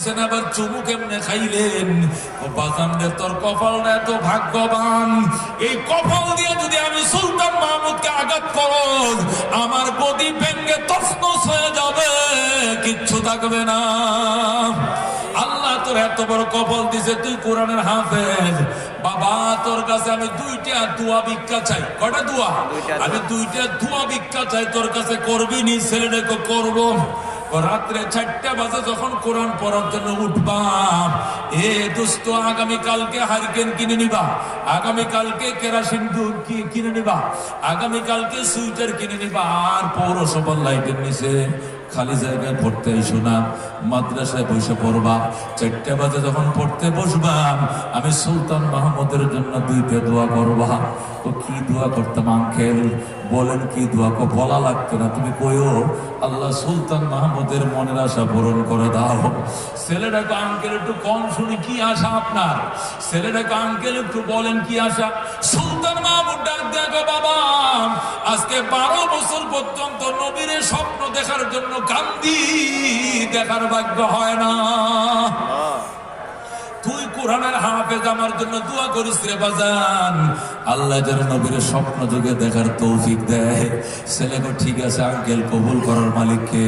দিছেন আবার চুমু কেমনে খাইলেন? বাজান রে তোর কপালটা এত ভাগ্যবান। এই কপাল দিয়ে যদি আমি সুলতান মাহমুদকে আঘাত করো আমার বডি ভেঙ্গে তসনস হয়ে যাবে। কিচ্ছু থাকবে না। আল্লাহ তোর এত বড় কপাল দিছে তুই কোরআনের হাফেজ। বাবা তোর কাছে আমি দুইটা দোয়া ভিক্ষা চাই। কটা দোয়া। আমি দুইটা দোয়া ভিক্ষা চাই তোর কাছে করবি নি ছেলেটাকে করব। রাত্রে চারটা বাজে যখন কোরআন পড়ার জন্য উঠবাম এ দোস্ত, আগামীকালকে হারিকেন কিনে নিবা। আগামীকালকে কেরাসিন কিনে নিবা? আগামীকালকে সুইটার কিনে নিবা। আর পৌরসভার লাইটের নিচে খালি জায়গায় পড়তে আইসো না, মাদ্রাসায় বসে পড়বা। চারটে বাজে যখন পড়তে বসবাম আমি সুলতান মাহমুদের জন্য দুইটা দোয়া করবা। তো কি দোয়া করতাম আঙ্কেল? বলেন কি দোয়া কো বলা লাগতো না। তুমি কইও, আল্লাহ সুলতান মাহমুদের মনের আশা পূরণ করে দাও। ছেলেটাকে আঙ্কেল একটু কম শুনি, কি আশা আপনার? ছেলেটাকে আঙ্কেল একটু বলেন কি আশা? সুলতান মাহমুদ ডাক দেখো বাবা। আজকে বারো বছর পর্যন্ত নবীরে স্বপ্ন দেখার জন্য কান্দি দেখার ভাগ্য হয় না। কোরআনের হাফেজ আমার জন্য দোয়া করিস রে বাজান। আল্লাহ যেন নবীর স্বপ্ন যুগে দেখার তৌফিক দেয়। ছেলেকে ঠিক আছে আঙ্কেল কবুল করার মালিককে।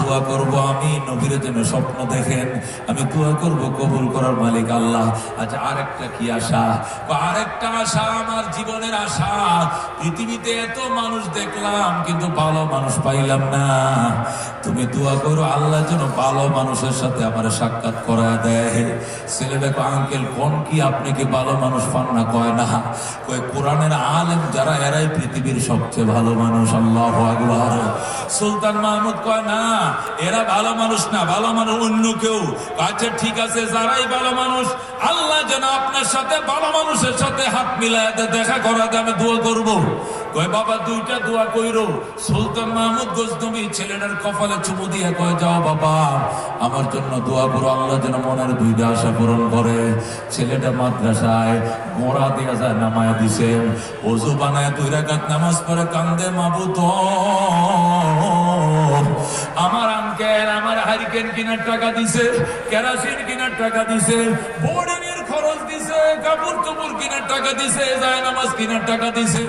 দোয়া করব আমি, নবীর জন্য স্বপ্ন দেখেন। আমি দোয়া করব কবুল করার মালিক আল্লাহ। আচ্ছা আরেকটা কি আশা? আরেকটা আশা আমার জীবনের আশা। পৃথিবীতে এত মানুষ দেখলাম, কিন্তু ভালো মানুষ পাইলাম না। তুমি দোয়া করো, আল্লাহ যেন ভালো মানুষের সাথে আমার সাক্ষাৎ করা দেয়। ছেলেটাকে আঙ্কেল কোন কি আপনি কি ভালো মানুষ পান না কয় না? কয় কোরআনের আলেম যারা এরাই পৃথিবীর সবচেয়ে ভালো মানুষ আল্লাহ আকবার। সুলতান মাহমুদ কয় না এরা ভালো মানুষ না ভালো মানুষ অন্য কেউ। আচ্ছা ঠিক আছে যারাই ভালো মানুষ আল্লাহ যেন আপনার সাথে ভালো মানুষের সাথে হাত দেয়, দেখা করাতে আমি দোয়া করব। কয়, বাবা, দুইটা দোয়া কইরো। সুলতান মাহমুদ গজনবী ছেলেটার কপালে চুমু দিয়ে কয়, যাও বাবা, আমার জন্য দোয়া করো, আল্লাহ যেন মনের দুইটা আশা পূরণ করে। ছেলেটা মাদ্রাসায় গোড়া দিয়া যায়, নামায় দিছে। অজু বানায় দুই রাকাত নামাজ পড়ে কান্দে মাবুত আমার আঙ্কেল আমার হারিকেন কিনার টাকা দিছে কেরাসিন কিনার টাকা দিছে বোর্ডিং এর খরচ দিছে। কাপড় চোপড় কিনার টাকা দিছে যায় নামাজ কিনার টাকা দিছে।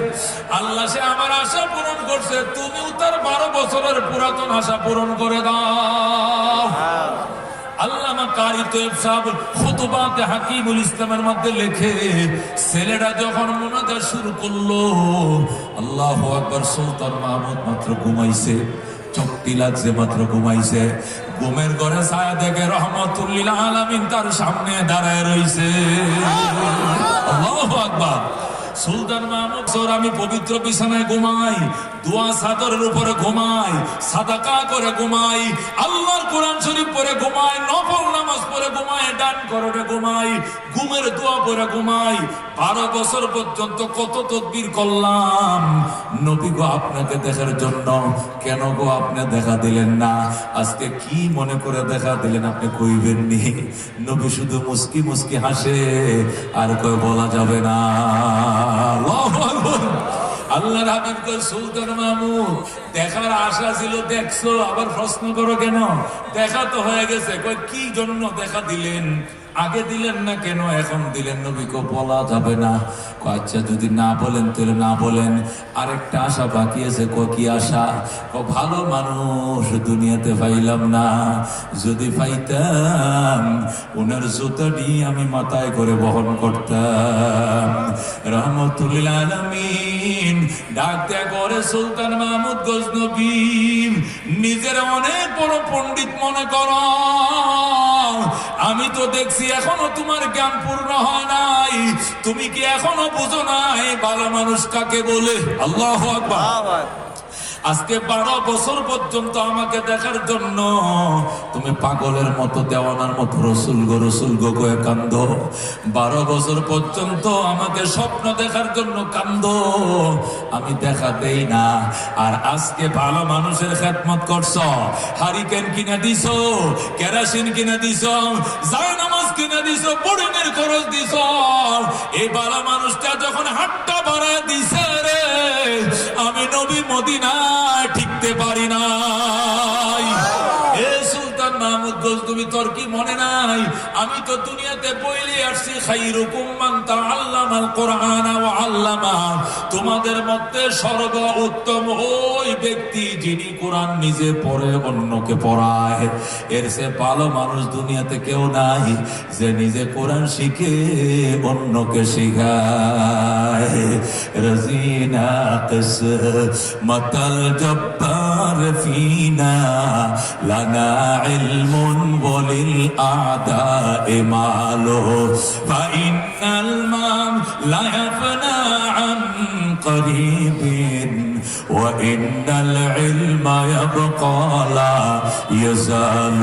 আল্লাহ সে আমার আশা পূরণ করছে, তুমিও তার বারো বছরের পুরাতন আশা পূরণ করে দাও। হাকিমুল ইসলামের মধ্যে লেখে, ছেলেরা যখন মোনাজাত শুরু করল, আল্লাহ আকবার সুলতান মাহমুদ মাত্র ঘুমাইছে। চোখটি যে মাত্র ঘুমাইছে, ঘুমের ঘরে ছায়া দেখে রহমতুল্লিল আলামিন তার সামনে দাঁড়ায় আল্লাহু আকবার। সুলতান মাহমুদ সর আমি পবিত্র বিছানায় ঘুমাই, দোয়া সাদরের উপরে ঘুমাই, সাদাকা করে ঘুমাই, আল্লাহর কোরআন শরীফ পরে ঘুমাই, নফল নামাজ পরে ঘুমাই, ডান করোটে ঘুমাই, ঘুমের দোয়া পরে ঘুমাই, বারো বছর পর্যন্ত কত তদবির করলাম। নবী গো, আপনাকে দেখার জন্য, কেন গো আপনি দেখা দিলেন না? আজকে কি মনে করে দেখা দিলেন আপনি কইবেন নি নবী শুধু মুস্কি মুস্কি হাসে, আর কই বলা যাবে না। আল্লাহর হাবিব কই, সুলতান মামু, দেখার আশা ছিল, দেখছ? আবার প্রশ্ন করো কেন? দেখা তো হয়ে গেছে। কই, কি জন্য দেখা দিলেন? আগে দিলেন না কেন? এখন দিলেন নবীকে বলা যাবে না। আচ্ছা যদি না বলেন, তাহলে না বলেন। আরেকটা আশা বাকি আছে, ক, কি আশা? ক, ভালো মানুষ দুনিয়াতে পাইলাম না। যদি পাইতাম ওনার জুতাটি আমি মাথায় করে বহন করতাম। রহমতুল্লিল আলমিন, ডাক দেয়া করে সুলতান মাহমুদ গজনবী নিজের অনেক বড় পণ্ডিত মনে করো। আমি তো দেখছি এখনও তোমার জ্ঞান পূর্ণ হয় নাই। তুমি কি এখনও বুঝো নাই? ভালো মানুষ কাকে বলে? আল্লাহ আকবার। আজকে বারো বছর পর্যন্ত আমাকে দেখার জন্য তুমি পাগলের মতো, দেওয়ানার মতো, রসুল গো রসুল গো কয়ে কান্দ। বারো বছর পর্যন্ত আমাকে স্বপ্ন দেখার জন্য কান্দ। আমি দেখা দেই না। আর আজকে ভালো মানুষের খেদমত করছ। হারিকেন কিনে দিছ, কেরাসিন কিনে দিছ যায় নামাজ কিনে দিছ বোর্ডিংয়ের খরচ দিছ। এই বালা মানুষটা যখন হাটটা বাড়ায় দিছে রে, আমি নবী মদিনায় ঠিকতে পারি নাই গজনবী তোর কি মনে নাই? আমি তো দুনিয়াতে বইলে আসছি, খাইরুকুম মান তাআল্লামাল কোরআন তোমাদের মধ্যে সর্ব উত্তম ওই ব্যক্তি যিনি কোরআন নিজে পড়ে, অন্যকে পড়ায়। এর সে ভালো মানুষ দুনিয়াতে কেউ নাই, যে নিজে কোরআন শিখে, অন্যকে শিখায়। রাজিনা কিস, মতল জব্বার ফিনা, লানা ইলমুন وللأعداء الأعداء ماله فإن المام لا يفنى عن قريب وإن العلم يبقى لا يزال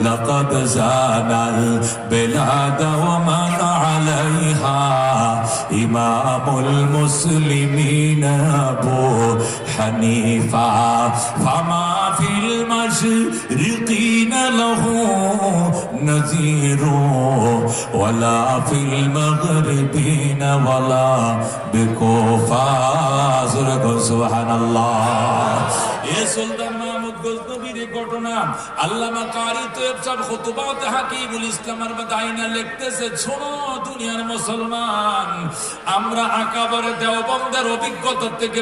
لقد زان البلاد ومن عليها إمام المسلمين أبو حنيفة فما نذير ولا في المغربين ولا بكوفة سبحان الله এ সুলতান মাহমুদ গজনবীর এই ঘটনা আল্লামা কারি তৈব সাহেব খুতুবাতে হাকিমুল ইসলামের দাইনা লিখতেছে শোনো দুনিয়ার মুসলমান আমরা আকাবারে দেওবন্দের অভিজ্ঞতা থেকে